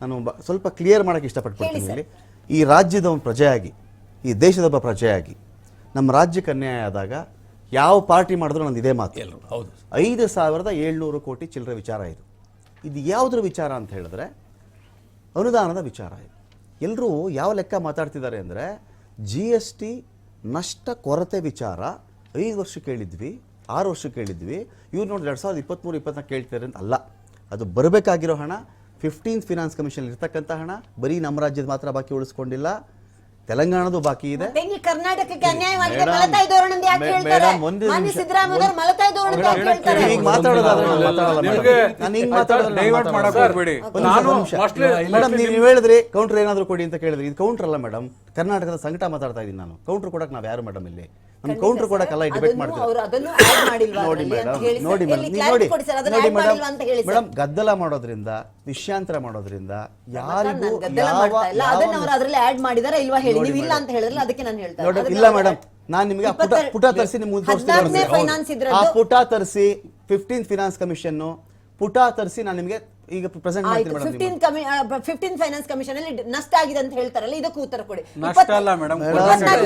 ನಾನು ಬ- ಸ್ವಲ್ಪ ಕ್ಲಿಯರ್ ಮಾಡೋಕ್ಕೆ ಇಷ್ಟಪಟ್ಬಿಡ್ತೀನಿ ಇಲ್ಲಿ. ಈ ರಾಜ್ಯದ ಒಂದು ಪ್ರಜೆಯಾಗಿ ಈ ದೇಶದ ಒಬ್ಬ ಪ್ರಜೆಯಾಗಿ ನಮ್ಮ ರಾಜ್ಯಕ್ಕೆ ಅನ್ಯಾಯ ಆದಾಗ ಯಾವ ಪಾರ್ಟಿ ಮಾಡಿದ್ರು ನಂದು ಇದೇ ಮಾತು. ಎಲ್ಲರೂ ಹೌದು. ಐದು ಸಾವಿರದ ಏಳ್ನೂರು ಕೋಟಿ ಚಿಲ್ಲರೆ ವಿಚಾರ ಇದು. ಇದು ಯಾವುದ್ರ ವಿಚಾರ ಅಂತ ಹೇಳಿದ್ರೆ ಅನುದಾನದ ವಿಚಾರ ಇದು. ಎಲ್ಲರೂ ಯಾವ ಲೆಕ್ಕ ಮಾತಾಡ್ತಿದ್ದಾರೆ ಅಂದರೆ ಜಿ ಎಸ್ ಟಿ ನಷ್ಟ ಕೊರತೆ ವಿಚಾರ ಐದು ವರ್ಷ ಕೇಳಿದ್ವಿ ಆರು ವರ್ಷ ಕೇಳಿದ್ವಿ. ಇವ್ರು ನೋಡಿ ಎರಡು ಸಾವಿರದ ಇಪ್ಪತ್ತ್ಮೂರು ಇಪ್ಪತ್ನಾಲ್ಕು ಕೇಳ್ತಿದ್ದಾರೆ ಅಂತ ಅಲ್ಲ. ಅದು ಬರಬೇಕಾಗಿರೋ ಹಣ ಫಿಫ್ಟೀನ್ತ್ ಫಿನಾನ್ಸ್ ಕಮಿಷನ್ ಇರ್ತಕ್ಕಂಥ ಹಣ ಬರೀ ನಮ್ಮ ರಾಜ್ಯದ ಮಾತ್ರ ಬಾಕಿ ಉಳಿಸ್ಕೊಂಡಿಲ್ಲ. ತೆಲಂಗಾಣದ ಬಾಕಿ ಇದೆ. ಕರ್ನಾಟಕಕ್ಕೆ ನೀವು ಹೇಳಿದ್ರಿ ಕೌಂಟರ್ ಏನಾದ್ರು ಕೊಡಿ ಅಂತ ಕೇಳಿದ್ರಿ ಇದು ಕೌಂಟರ್ ಅಲ್ಲ ಮೇಡಮ್ ಕರ್ನಾಟಕದ ಸಂಕಟ ಮಾತಾಡ್ತಾ ಇದ್ದೀನಿ ನಾನು. ಕೌಂಟರ್ ಕೊಡಕ್ ನಾವ್ ಯಾರು ಮೇಡಮ್ ಇಲ್ಲಿ? ನಮ್ ಕೌಂಟರ್ ಕೊಡಕ್ಕೆಲ್ಲ ಡಿಬೇಟ್ ಮಾಡ್ತೀವಿ ನೋಡಿ ಮೇಡಮ್ ನೋಡಿ ಮೇಡಮ್ ನೋಡಿ. ಮೇಡಮ್. ಮೇಡಮ್ ಗದ್ದಲ ಮಾಡೋದ್ರಿಂದ ವಿಷಯಾಂತರ ಮಾಡೋದ್ರಿಂದ ಯಾರಿಗೂ ಯಾವ ಇಲ್ಲ. ಅದನ್ನ ಯಾವ ಅವ್ರು ಅದ್ರಲ್ಲಿ ಆಡ್ ಮಾಡಿದಾರೆ ಇಲ್ವಾ ಹೇಳಿ? ನೋಡಿ ಇಲ್ಲ ಮೇಡಮ್. ನಾನು ನಿಮಗೆ ಪುಟ ತರಿಸಿ ನಿಮ್ಗೆ ಮುಂದೆ ಆ. ಪುಟ ತರಿಸಿ ಫಿಫ್ಟೀನ್ ಫಿನಾನ್ಸ್ ಕಮಿಷನ್ ಪುಟ ತರಿಸಿ ನಾನು ನಿಮಗೆ ಈಗ ಪ್ರೆಸೆಂಟ್ ಆಯ್ತು ಮಾಡ್ತೀನಿ ಫಿಫ್ಟೀನ್ ಕಮಿ ಫಿಫ್ಟೀನ್ ಫೈನಾನ್ಸ್ ಕಮಿಷನ್ ಅಲ್ಲಿ ನಷ್ಟ ಆಗಿದೆ ಅಂತ ಹೇಳ್ತಾರಲ್ಲ ಇದಕ್ಕೂ ಉತ್ತರ ಕೊಡಿ. ನಷ್ಟ ಅಲ್ಲ ಮೇಡಮ್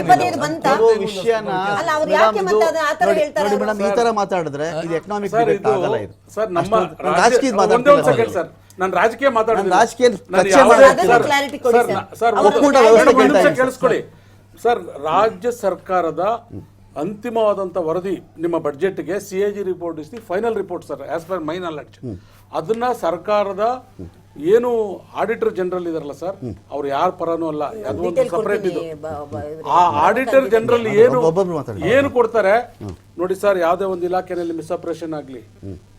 ಇಪ್ಪತ್ತೈದು ಬಂತ? ವಿಷಯನ ಅಲ್ಲ, ಅವ್ರು ಮೇಡಮ್ ಯಾಕೆ ಮತ್ತೆ ಅದನ್ನ ಆ ಥರ ಹೇಳ್ತಾರೆ ನೋಡಿ? ಮೇಡಮ್ ಈ ತರ ಮಾತಾಡಿದ್ರೆ ಇದು ಎಕನಾಮಿಕ್ ಸರ್ ಇದು ಆಗಲ್ಲ ಇದು. ಸರ್ ನಮ್ಮ ರಾಜಕೀಯ ಒಂದೇ ಒಂದು ಸೆಕೆಂಡ್ ಸರ್. ನಾನು ರಾಜಕೀಯ ಮಾತಾಡಿದ್ದೀನಿ. ನಾನು ರಾಜಕೀಯ ಚರ್ಚೆ. ಸರ್, clarity ಕೊಡಿ ಸರ್, ಒಕ್ಕೂಟ ಒಂದು ವ್ಯವಸ್ಥೆ. ಕೇಳಿಸ್ಕೊಳ್ಳಿ. ಸರ್ ರಾಜ್ಯ ಸರ್ಕಾರದ ಅಂತಿಮವಾದಂತ ವರದಿ ನಿಮ್ಮ ಬಡ್ಜೆಟ್ಗೆ C A G report is the final report sir as per my knowledge ಅದನ್ನ ಸರ್ಕಾರದ ಏನು ಆಡಿಟರ್ ಜನರಲ್ ಇದಾರಲ್ಲ ಸರ್ ಅವ್ರು ಯಾರ ಪರನೂ ಅಲ್ಲ ಅದು ಒಂದು ಸಪರೇಟ್ ಇದು. ಆ ಆಡಿಟರ್ ಜನರಲ್ ಏನು ಏನು ಕೊಡ್ತಾರೆ? ನೋಡಿ ಸರ್ ಯಾವುದೇ ಒಂದು ಇಲಾಖೆನಲ್ಲಿ ಮಿಸ್ಆಪರೇಷನ್ ಆಗ್ಲಿ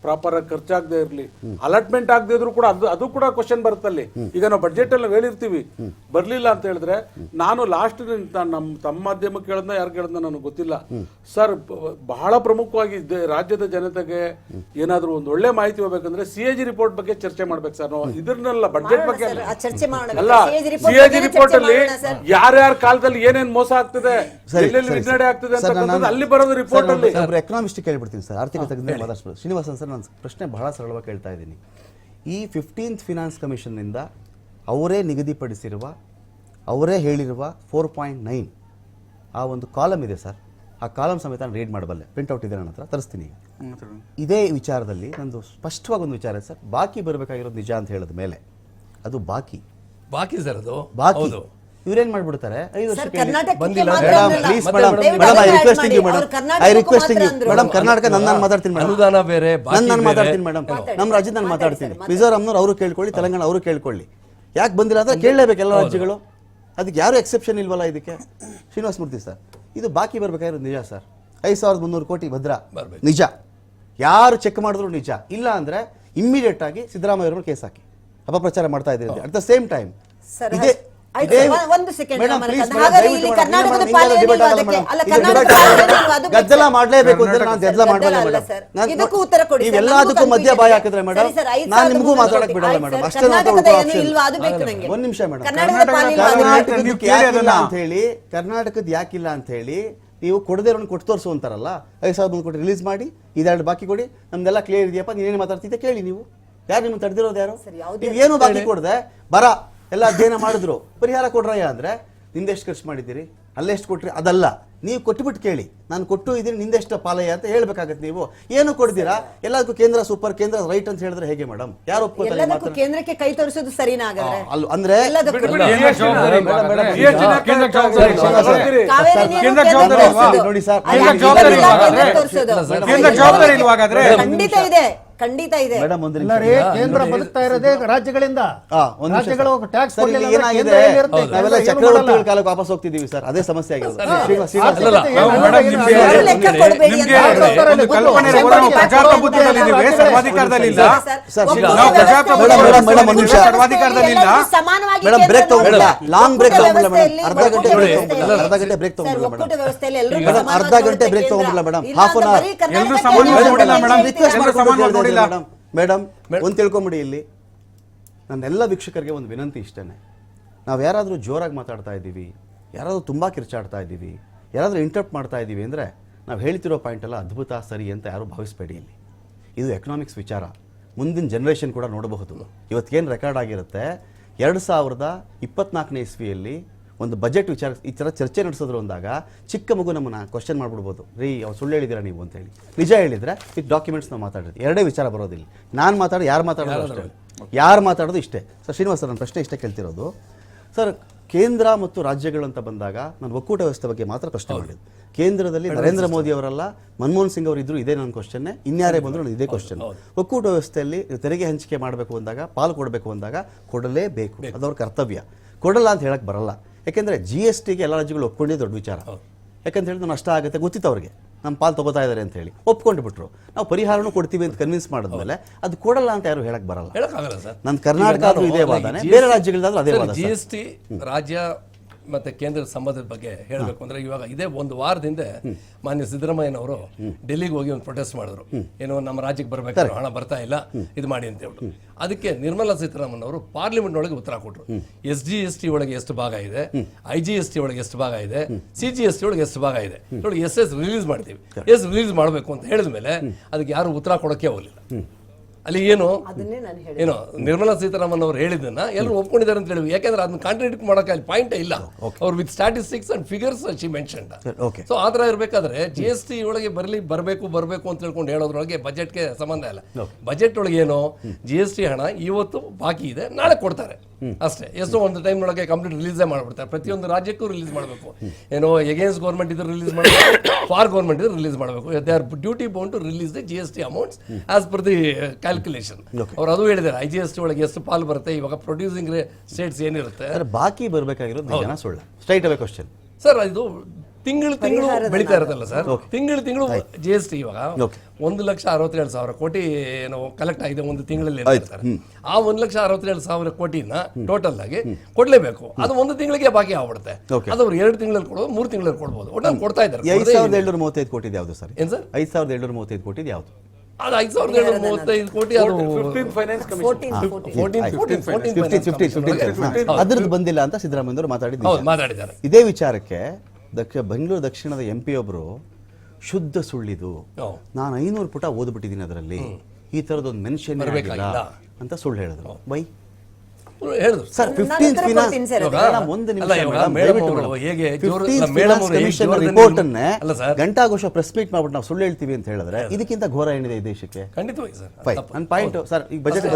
ಪ್ರಾಪರ್ ಆಗಿ ಖರ್ಚಾಗದೆ ಇರಲಿ. ಅಲಾಟ್ಮೆಂಟ್ ಆಗದೆ ಇದ್ರು ಕೂಡ ಅದು ಅದು ಕೂಡ ಕ್ವಶನ್ ಬರುತ್ತಲ್ಲಿ ಈಗ ನಾವು ಬಜೆಟ್ ಅಲ್ಲಿ ಹೇಳಿರ್ತೀವಿ. ಬರ್ಲಿಲ್ಲ ಅಂತ ಹೇಳಿದ್ರೆ ನಾನು ಲಾಸ್ಟ್ ನಮ್ಮ ತಮ್ಮ ಮಾಧ್ಯಮ ಕೇಳದ್ನ ಯಾರು ಕೇಳದ್ನ ನನಗೆ ಗೊತ್ತಿಲ್ಲ. ಸರ್ ಬಹಳ ಪ್ರಮುಖವಾಗಿ ರಾಜ್ಯದ ಜನತೆಗೆ ಏನಾದರೂ ಒಂದು ಒಳ್ಳೆ ಮಾಹಿತಿ ಹೋಗ್ಬೇಕಂದ್ರೆ ಸಿ ಎ ಜಿ ರಿಪೋರ್ಟ್ ಬಗ್ಗೆ ಚರ್ಚೆ ಮಾಡ್ಬೇಕು ಸರ್ ನಾವು ಇದನ್ನೆಲ್ಲ ಬಜೆಟ್ ಬಗ್ಗೆ ಸರ್, ಆ ಚರ್ಚೆ ಮಾಡೋಣ. ಅಲ್ಲ ಸಿ ಎ ಜಿ ರಿಪೋರ್ಟ್ ಅಲ್ಲಿ. ಯಾರ್ಯಾರ ಕಾಲದಲ್ಲಿ ಏನೇನ್ ಮೋಸ ಆಗ್ತದೆ ಎಲ್ಲೆಲ್ಲಿ ಸರಿ, ಹಿನ್ನಡೆ ಆಗ್ತದೆ ಅಂತ ಅಲ್ಲಿ ಬರೋದು ರಿಪೋರ್ಟ್ ಸರ್, ಅಲ್ಲಿ. ಎಕನಾಮಿಸ್ಟ್ ಕೇಳ್ಬಿಡ್ತೀನಿ ಸರ್ ಆರ್ಥಿಕ ತಜ್ಞ ಶ್ರೀನಿವಾಸನ್ ಸರ್ ನಾನು ಪ್ರಶ್ನೆ ಬಹಳ ಸರಳವಾಗಿ ಕೇಳ್ತಾ ಇದ್ದೀನಿ. ಈ ಫಿಫ್ಟೀನ್ತ್ ಫಿನಾನ್ಸ್ ಕಮಿಷನ್ನಿಂದ ಅವರೇ ನಿಗದಿಪಡಿಸಿರುವ ಅವರೇ ಹೇಳಿರುವ ಫೋರ್ ಪಾಯಿಂಟ್ ನೈನ್ ಆ ಒಂದು ಕಾಲಮ್ ಇದೆ ಸರ್. ಆ ಕಾಲಮ್ ಸಮೇತ ನಾನು ರೀಡ್ ಮಾಡಬಲ್ಲೆ. ಪ್ರಿಂಟ್ಔಟ್ ಇದೆ ನನ್ನ ಹತ್ರ ತರಿಸ್ತೀನಿ ಇದೇ ವಿಚಾರದಲ್ಲಿ ನಂದು ಸ್ಪಷ್ಟವಾಗಿ ಒಂದು ವಿಚಾರ ಸರ್. ಬಾಕಿ ಬರಬೇಕಾಗಿರೋದು ನಿಜ ಅಂತ ಹೇಳಿದ ಮೇಲೆ ಅದು ಬಾಕಿ. ಬಾಕಿ ಸರ್ ಅದು? ಬಾಕಿ. ಹೌದು. ಇವ್ರೇನ್ ಮಾಡ್ಬಿಡ್ತಾರೆ? ಐದು ವರ್ಷ ಸರ್, ಕರ್ನಾಟಕಕ್ಕೆ ಬಂದಿಲ್ಲ. ಮೇಡಮ್ ಅಂದ್ರಲ್ಲ. Please madam madam I requesting you ಮಾಡಿ. Madam I requesting you madam Karnataka ನನ್ನ ನಾನು ಮಾತಾಡ್ತೀನಿ ಮೇಡಮ್ ಅನುದಾನ ಬೇರೆ ಬಾಕಿ ನಾನು ನಾನು ಮಾತಾಡ್ತೀನಿ ಮೇಡಮ್. ನಮ್ಮ ರಾಜ್ಯದ ನಾನು ಮಾತಾಡ್ತೀನಿ. ಮಿಜೋರಾಂನವ್ರು ಅವರು ಕೇಳ್ಕೊಳ್ಳಿ ತೆಲಂಗಾಣ ಅವರು ಕೇಳ್ಕೊಳ್ಳಿ. ಯಾಕೆ ಬಂದಿಲ್ಲ ಅಂತ ಕೇಳಲೇಬೇಕು ಎಲ್ಲ ರಾಜ್ಯಗಳು. ಅದಕ್ಕೆ ಯಾರು ಎಕ್ಸೆಪ್ಷನ್ ಇಲ್ವಲ್ಲ ಇದಕ್ಕೆ? ಶ್ರೀನಿವಾಸ ಮೂರ್ತಿ ಸರ್. ಇದು ಬಾಕಿ ಬರ್ಬೇಕಾಗಿರೋದು ನಿಜ ಸರ್. ಐದು ಸಾವಿರದ ಮುನ್ನೂರು ಕೋಟಿ ಭದ್ರಾ. ಬರ್ಬೇಕು. ನಿಜ. ಯಾರು ಚೆಕ್ ಮಾಡಿದ್ರು ನಿಜ. ಇಲ್ಲ ಅಂದ್ರೆ ಇಮ್ಮಿಡಿಯೇಟ್ ಆಗಿ ಸಿದ್ದರಾಮಯ್ಯ ಅವರು ಕೇಸ್ ಹಾಕಿ. ಅಪಪ್ರಚಾರ ಮಾಡ್ತಾ ಇದ್ದೀರಿ ಅಟ್ ದ ಸೇಮ್ ಟೈಮ್ ಇದೇ- ಒಂದ್- ಹಾಗಾದ್ರೆ ಇಲ್ಲಿ ಕರ್ನಾಟಕದ ಅದಕ್ಕೆ? ಅಲ್ಲ, ಗದ್ದಲ ಮಾಡಲೇಬೇಕು ನಾನು ಗದ್ದಲ ಗದ್ದಲ ಮಾಡಬಲ್ಲ ಮೇಡಮ್ ಸರ್. ಇದಕ್ಕೂ ಉತ್ತರ ಕೊಡಿ ಸರ್. ನೀವೆಲ್ಲದಕ್ಕೂ ಮಧ್ಯ ಬಾಯಿ ಹಾಕಿದ್ರೆ ಮೇಡಮ್ ನಾನು ನಿಮಗೂ ಮುನ್ನೂರು ಮಾತಾಡಕ್ ಬಿಡಲ್ಲ ಮೇಡಮ್ ಅಷ್ಟೇ ಒಂದ್ ನಿಮಿಷ ಮೇಡಮ್ ಕರ್ನಾಟಕದ ಅಂತ ಹೇಳಿ ಕರ್ನಾಟಕದ ಯಾಕಿಲ್ಲ ಅಂತ ಹೇಳಿ ನೀವು ಕೊಡದೇ ಕೊಟ್ಟು ತೋರಿಸು ಅಂತಾರಲ್ಲ ಐದು ಸಾವಿರದ ಒಂದು ಕೊಟ್ಟು ರಿಲೀಸ್ ಮಾಡಿ ಇದೆರಡು ಬಾಕಿ ಕೊಡಿ ನಮ್ದೆಲ್ಲ ಕ್ಲಿಯರ್ ಇದೆಯಪ್ಪ ನೀನೇನು ಮಾತಾಡ್ತಿದ್ದೆ ಕೇಳಿ ನೀವು. ಯಾರು ನಿಮ್ಗೆ ತಡೆದಿರೋದು ಯಾರು? ನೀವು ಏನು ಬಾಕಿ ಕೊಡದೆ ಬರ. ಎಲ್ಲ ಅಧ್ಯಯನ ಮಾಡಿದ್ರು. ಪರಿಹಾರ ಕೊಡ್ರಯ್ಯ ಅಂದ್ರೆ ನಿಂದೆಷ್ಟು ಖರ್ಚು ಮಾಡಿದ್ದೀರಿ? ಅಲ್ಲೆಷ್ಟು ಕೊಟ್ರಿ? ಅದಲ್ಲ. ನೀವು ಕೊಟ್ಟುಬಿಟ್ಟು ಕೇಳಿ. ನಾನು ಕೊಟ್ಟು ಇದೀನಿ ನಿಂದೆಷ್ಟು ಪಾಲಯ್ಯ ಅಂತ ಹೇಳ್ಬೇಕಾಗತ್ತೆ ನೀವು. ಏನು ಕೊಡ್ತೀರಾ ಎಲ್ಲದಕ್ಕೂ ಕೇಂದ್ರ ಸೂಪರ್ ಕೇಂದ್ರ ರೈಟ್ ಅಂತ ಹೇಳಿದ್ರೆ ಹೇಗೆ ಮೇಡಮ್? ಯಾರು ಒಪ್ಕೋತಾರೆ ಕೇಂದ್ರಕ್ಕೆ ಕೈ ತೋರಿಸೋದು ಸರಿನಾ ಅಲ್ಲ, ಅಂದ್ರೆ? ನೋಡಿ ಸರ್? ಖಂಡಿತ ಇದೆ. ಖಂಡಿತ ಇದೆ ಮೇಡಮ್ ಒಂದು ಇಲ್ಲ ರೀ ಕೇಂದ್ರ ಬದುಕ್ತಾ ಇರೋದೇ ರಾಜ್ಯಗಳಿಂದ ಆ, ಒಂದ್ ನಿಮಿಷ ರಾಜ್ಯಗಳು ಸರ್. ಟ್ಯಾಕ್ಸ್ ಸರ್, ಇಲ್ಲಿ ಏನಾಗಿದೆ ನಾವೆಲ್ಲ ಚಕ್ರವರ್ತಿಗಳ ಕಾಲಕ್ಕೆ ವಾಪಸ್ ಹೋಗ್ತಿದ್ದೀವಿ ಸರ್ ಅದೇ ಸಮಸ್ಯೆ ಆಗಿದೆ ಶ್ರೀನಿವಾಸ್ ಶ್ರೀನಿವಾಸ್ ಅಲ್ಲಲ್ಲ, ಏನು ಮೇಡಮ್, ಏನು ನಿಮ್ಗೆ- ಯಾರು ಲೆಕ್ಕ ಕೊಡ್ಬೇಡಿ ನಿಮ್ಗೆ ಅಂತ ಹೇಳ್ತಾರೆ. ಒಂದು ಕಲ್ಪನೆ ಇದೆ. ಒಬ್ಬರು ನಾವು ಪ್ರಜಾಪ್ರಭುತ್ವದಲ್ಲಿದ್ದೀವಿ, ಸರ್ವಾಧಿಕಾರದಲ್ಲಿಲ್ಲ. ಸರ್, ಒಬ್ಬರು ಮೇಡಮ್, ನಾವು ವ್ಯವಸ್ಥೆ ಪ್ರಜಾಪ್ರಭುತ್ವ ಇದೆ. ಮೇಡಮ್, ಮೇಡಮ್, ಒಂದು ನಿಮಿಷ. ಸರ್ವಾಧಿಕಾರದಲ್ಲಿಲ್ಲ. ಎಲ್ಲರಿಗೂ ಸಮಾನವಾಗಿ ಮೇಡಮ್ ಬ್ರೇಕ್ ತಗೊಂಡಿಲ್ಲ. ಲಾಂಗ್ ಬ್ರೇಕ್ ಒಕ್ಕೂಟ ತಗೊಂಡಿಲ್ಲ ಮೇಡಮ್ ವ್ಯವಸ್ಥೆಯಲ್ಲಿ- ಅರ್ಧ ಗಂಟೆ ಒಕ್ಕೂಟ ಬ್ರೇಕ್ ವ್ಯವಸ್ಥೆಯಲ್ಲಿ- ಅರ್ಧ ಗಂಟೆ ಬ್ರೇಕ್ ಸರ್, ತಗೊಂಡಿಲ್ಲ ಒಕ್ಕೂಟ ಮೇಡಮ್ ವ್ಯವಸ್ಥೆಯಲ್ಲಿ ಎಲ್ಲರೂ ಮೇಡಮ್, ಸಮಾನವಾಗಿ ಅರ್ಧ ಗಂಟೆ ಬ್ರೇಕ್. ತಗೊಂಡಿಲ್ಲ ಮೇಡಮ್. hour. ಬರೀ ಕರ್ನಾಟಕಕ್ಕೆ ಎಲ್ಲರೂ ಸಮಾನವಾಗಿ ನೋಡಿಲ್ಲ ಮೇಡಮ್. ರಿಕ್ವೆಸ್ಟ್ ಮಾಡ್ಕೊಂಡು ಇದ್ದೀನಿ ಮೇಡಮ್ ಮೇಡಮ್ ಒಂದು ತಿಳ್ಕೊಂಬಿಡಿ ಇಲ್ಲಿ. ನನ್ನೆಲ್ಲ ವೀಕ್ಷಕರಿಗೆ ಒಂದು ವಿನಂತಿ ಇಷ್ಟೇ ನಾವು ಯಾರಾದರೂ ಜೋರಾಗಿ ಮಾತಾಡ್ತಾ ಇದ್ದೀವಿ ಯಾರಾದರೂ ತುಂಬ ಕಿರ್ಚಾಡ್ತಾ ಇದ್ದೀವಿ ಯಾರಾದರೂ ಇಂಟರಪ್ಟ್ ಮಾಡ್ತಾ ಇದ್ದೀವಿ ಅಂದರೆ ನಾವು ಹೇಳ್ತಿರೋ ಪಾಯಿಂಟ್ ಎಲ್ಲ ಅದ್ಭುತ ಸರಿ ಅಂತ ಯಾರೂ ಭಾವಿಸ್ಬೇಡಿ ಇಲ್ಲಿ. ಇದು ಎಕನಾಮಿಕ್ಸ್ ವಿಚಾರ. ಮುಂದಿನ ಜನ್ರೇಷನ್ ಕೂಡ ನೋಡಬಹುದು. ಇವತ್ತೇನು ರೆಕಾರ್ಡ್ ಆಗಿರುತ್ತೆ? ಎರಡು ಸಾವಿರದ ಇಪ್ಪತ್ನಾಲ್ಕನೇ ಇಸ್ವಿಯಲ್ಲಿ ಒಂದು ಬಜೆಟ್ ವಿಚಾರ ಈ ಥರ ಚರ್ಚೆ ನಡೆಸಿದ್ರು ಅಂದಾಗ ಚಿಕ್ಕ ಮಗು ನಮ್ಮನ್ನು ಕ್ವಶನ್ ಮಾಡಿಬಿಡ್ಬೋದು. ರೀ ಅವ್ರು ಸುಳ್ಳು ಹೇಳಿದ್ದೀರಾ ನೀವು ಅಂತ ಹೇಳಿ. ನಿಜ ಹೇಳಿದ್ರೆ ಈ ಡಾಕ್ಯುಮೆಂಟ್ಸ್ ನಾವು ಮಾತಾಡಿದ್ವಿ ಎರಡೇ ವಿಚಾರ ಬರೋದಿಲ್ಲ. ನಾನು ಮಾತಾಡೋ ಯಾರು ಮಾತಾಡೋದು ಅಷ್ಟೇ. ಯಾರು ಮಾತಾಡೋದು ಇಷ್ಟೇ. ಸರ್ ಶ್ರೀನಿವಾಸ್ ಸರ್ ನನ್ನ ಪ್ರಶ್ನೆ ಇಷ್ಟೇ ಕೇಳ್ತಿರೋದು. ಸರ್ ಕೇಂದ್ರ ಮತ್ತು ರಾಜ್ಯಗಳು ಅಂತ ಬಂದಾಗ ನಾನು ಒಕ್ಕೂಟ ವ್ಯವಸ್ಥೆ ಬಗ್ಗೆ ಮಾತ್ರ ಪ್ರಶ್ನೆ ಮಾಡಿದ್ದು. ಕೇಂದ್ರದಲ್ಲಿ ನರೇಂದ್ರ ಮೋದಿ ಅವರಲ್ಲ ಮನಮೋಹನ್ ಸಿಂಗ್ ಅವರು ಇದ್ರು ಇದೇ ನನ್ನ ಕ್ವಶನ್ನೇ ಇನ್ಯಾರೇ ಬಂದ್ರು ನಾನು ಇದೇ ಕ್ವಶನ್ ಒಕ್ಕೂಟ ವ್ಯವಸ್ಥೆಯಲ್ಲಿ ತೆರಿಗೆ ಹಂಚಿಕೆ ಮಾಡಬೇಕು ಅಂದಾಗ ಪಾಲು ಕೊಡಬೇಕು ಅಂದಾಗ ಕೊಡಲೇಬೇಕು. ಅದವ್ರ ಕರ್ತವ್ಯ. ಕೊಡಲ್ಲ ಅಂತ ಹೇಳಕ್ಕೆ ಬರಲ್ಲ. ಯಾಕೆಂದ್ರೆ ಜಿ ಎಸ್ ಟಿಗೆ ಎಲ್ಲ ರಾಜ್ಯಗಳು ಒಪ್ಕೊಂಡೇ ದೊಡ್ಡ ವಿಚಾರ. ಯಾಕಂತ ಹೇಳಿದ್ರೆ ನಷ್ಟ ಆಗುತ್ತೆ ಗೊತ್ತಿತ್ತು ಅವ್ರಿಗೆ. ನಮ್ಮ ಪಾಲ್ ತಗೋತಾ ಇದ್ದಾರೆ ಅಂತ ಹೇಳಿ ಒಪ್ಕೊಂಡು ಬಿಟ್ರು. ನಾವು ಪರಿಹಾರನೂ ಕೊಡ್ತೀವಿ ಅಂತ ಕನ್ವಿನ್ಸ್ ಮಾಡಿದ್ಮೇಲೆ ಅದು ಕೊಡಲ್ಲ ಅಂತ ಯಾರು ಹೇಳಕ್ ಬರಲ್ಲ. ನನ್ನ ಕರ್ನಾಟಕ ಆದರೂ ಇದೇ ವಾದನೆ ಬೇರೆ ರಾಜ್ಯಗಳಾದ್ರೂ ಅದೇ ಜಿ ಎಸ್ ಟಿ ರಾಜ್ಯ ಮತ್ತೆ ಕೇಂದ್ರದ ಸಂಬಂಧದ ಬಗ್ಗೆ ಹೇಳಬೇಕು ಅಂದ್ರೆ ಇವಾಗ ಇದೇ ಒಂದು ವಾರದಿಂದ ಮಾನ್ಯ ಸಿದ್ದರಾಮಯ್ಯನವರು ಡೆಲ್ಲಿಗೆ ಹೋಗಿ ಒಂದು ಪ್ರೊಟೆಸ್ಟ್ ಮಾಡಿದ್ರು. ಏನೋ ನಮ್ಮ ರಾಜ್ಯಕ್ಕೆ ಬರಬೇಕು ಹಣ ಬರ್ತಾ ಇಲ್ಲ ಇದು ಮಾಡಿ ಅಂತ ಹೇಳಿ ಅದಕ್ಕೆ ನಿರ್ಮಲಾ ಸೀತಾರಾಮನ್ ಅವರು ಪಾರ್ಲಿಮೆಂಟ್ ಒಳಗೆ ಉತ್ತರ ಕೊಟ್ಟರು ಎಸ್ ಜಿ ಎಸ್ ಟಿ ಒಳಗೆ ಎಷ್ಟು ಭಾಗ ಇದೆ ಐ ಜಿ ಎಸ್ ಟಿ ಒಳಗೆ ಎಷ್ಟು ಭಾಗ ಇದೆ ಸಿ ಜಿ ಎಸ್ ಟಿ ಒಳಗೆ ಎಷ್ಟು ಭಾಗ ಇದೆ. ಎಸ್ ಎಸ್ ರಿಲೀಸ್ ಮಾಡ್ತೀವಿ. ಎಸ್ ರಿಲೀಸ್ ಮಾಡಬೇಕು ಅಂತ ಹೇಳಿದ ಮೇಲೆ ಅದಕ್ಕೆ ಯಾರು ಉತ್ತರ ಕೊಡೋಕೆ ಹೋಗಲಿಲ್ಲ. ಅಲ್ಲಿ ಏನು ಏನು ನಿರ್ಮಲಾ ಸೀತಾರಾಮನ್ ಅವರು ಹೇಳಿದ್ದನ್ನ ಎಲ್ಲರೂ ಒಪ್ಕೊಂಡಿದ್ದಾರೆ ಅಂತ ಹೇಳಿ ಯಾಕಂದ್ರೆ ಅದನ್ನ ಕಾಂಟ್ರಾಡಿಕ್ಟ್ ಮಾಡೋಕೆ ಅಲ್ಲಿ ಪಾಯಿಂಟ್ ಇಲ್ಲ. ಅವ್ರು with statistics and figures she mention okay so ಆ ಥರ ಇರಬೇಕಾದ್ರೆ ಜಿ ಎಸ್ ಟಿ ಒಳಗೆ ಬರಲಿ ಬರಬೇಕು ಬರಬೇಕು ಅಂತ ಹೇಳ್ಕೊಂಡು ಹೇಳೋದ್ರೊಳಗೆ ಬಜೆಟ್ಗೆ ಸಂಬಂಧ ಇಲ್ಲ. ಬಜೆಟ್ ಒಳಗೆ ಏನು ಜಿ ಎಸ್ ಟಿ ಹಣ ಇವತ್ತು ಬಾಕಿ ಇದೆ ನಾಳೆ ಕೊಡ್ತಾರೆ. ಅಷ್ಟೇ. ಎಷ್ಟೋ ಒಂದು ಟೈಮ್ ಒಳಗೆ ಕಂಪ್ಲೀಟ್ ರಿಲೀಸೇ ಮಾಡ್ಬಿಡ್ತಾರೆ. ಪ್ರತಿಯೊಂದು ರಾಜ್ಯಕ್ಕೂ ರಿಲೀಸ್ ಮಾಡಬೇಕು. ಏನೋ ಎಗೇನ್ಸ್ಟ್ ಗೌರ್ಮೆಂಟ್ ಇದ್ರೆ ರಿಲೀಸ್ ಮಾಡಬೇಕು ಫಾರ್ ಗೌರ್ಮೆಂಟ್ ಇದ್ರೆ ರಿಲೀಸ್ ಮಾಡಬೇಕು. They are duty bound to release the G S T amounts as per the calculation ಅವ್ರು ಅದು ಹೇಳಿದ್ದಾರೆ ಐ ಜಿ ಎಸ್ ಟಿ ಒಳಗೆ ಎಷ್ಟು ಪಾಲ್ ಬರುತ್ತೆ ಇವಾಗ ಪ್ರೊಡ್ಯೂಸಿಂಗ್ ಸ್ಟೇಟ್ಸ್ ಏನಿರುತ್ತೆ? ಬಾಕಿ ಬರಬೇಕಾಗಿರೋದು ಜನ ಸುಳ್ಳು? ಸ್ಟ್ರೈಟ್ ಅವೇ ಕ್ವಶನ್ ಸರ್ ಇದು ತಿಂಗಳು ತಿಂಗಳು ಬೆಳೀತಾ ಇರುತ್ತಲ್ಲ ಸರ್? ತಿಂಗಳು ತಿಂಗಳು ಜಿ ಎಸ್ ಟಿ ಇವಾಗ. ಒಂದು ಲಕ್ಷ ಅರವತ್ತೇಳು ಸಾವಿರ ಕೋಟಿ ಏನೋ ಕಲೆಕ್ಟ್ ಆಗಿದೆ ಒಂದು ತಿಂಗಳಲ್ಲಿ ಆ ಒಂದು ಲಕ್ಷ ಅರವತ್ತೇಳು ಸಾವಿರ ಕೋಟಿನ ಟೋಟಲ್ ಆಗಿ ಕೊಡ್ಲೇಬೇಕು. ಅದು ಒಂದು ತಿಂಗಳಿಗೆ ಬಾಕಿ ಆಗ್ಬಿಡುತ್ತೆ. ಅದು ಅವ್ರು ಎರಡು ತಿಂಗಳಲ್ಲಿ ಕೊಡೋದು ಮೂರು ತಿಂಗಳಲ್ಲಿ ಕೊಡ್ಬೋದು. ಒಟ್ಟು ಕೊಡ್ತಾ ಇದ್ದಾರೆ. ಐದು ಸಾವಿರದ ಏಳ್ನೂರ ಮೂವತ್ತೈದು ಕೋಟಿ ಯಾವುದು ಸರ್? ಏನು ಸರ್? ಐದು ಸಾವಿರದ ಏಳ್ನೂರ ಮೂವತ್ತೈದು ಕೋಟಿ ಯಾವುದು? ಅದು ಐದು ಸಾವಿರದ ಮೂವತ್ತೈದು ಕೋಟಿ ಅದು ಅದ್ರದ್ದು ಬಂದಿಲ್ಲ ಅಂತ ಸಿದ್ದರಾಮಯ್ಯವರು ಮಾತಾಡಿದ್ರು ಹೌದು ಮಾತಾಡಿದ್ದಾರೆ. ಇದೇ ವಿಚಾರಕ್ಕೆ ದಕ್ಷ ಬೆಂಗಳೂರು ದಕ್ಷಿಣದ ಎಂ ಪಿ ಒಬ್ರು ಶುದ್ಧ ಸುಳ್ಳಿದು. ನಾನು ಐನೂರು ಪುಟ ಓದ್ಬಿಟ್ಟಿದ್ದೀನಿ ಅದರಲ್ಲಿ. ಈ ಥರದೊಂದು ಮೆನ್ಷನ್. ಅಂತ ಸುಳ್ಳು ಹೇಳಿದ್ರು. ಬೈ. ಹೇಳಿದ್ರು. ಸರ್ ಫಿಫ್ಟೀನ್ ಮೇಡಮ್ ಒಂದು ನಿಮಿಷ ಅಲ್ಲ, ಮೇಡಮ್, ಮೇಡಮ್ ಅವರು ಮೇಡಮ್. ಹೇಗೆ ಜೋರು- 15th ಅಲ್ಲ, ಮೇಡಮ್ finance ಅವರು ಹೇಗೆ commission ಜೋರದಲ್ಲಿ report ಅನ್ನೇ ಅಲ್ಲ ಪ್ರೆಸ್ ಮೀಟ್ ಮಾಡ್ಬಿಟ್ಟು ನಾವು ಸುಳ್ಳು ಹೇಳ್ತೀವಿ ಅಂತ ಹೇಳಿದ್ರೆ ಇದಕ್ಕಿಂತ ಘೋರ ಏನಿದೆ ಈ ದೇಶಕ್ಕೆ? ಖಂಡಿತವಾಗಿ ಸರ್ ನನ್ನ ಪಾಯಿಂಟ್ ಸರ್ ಈಗ ಬಜೆಟ್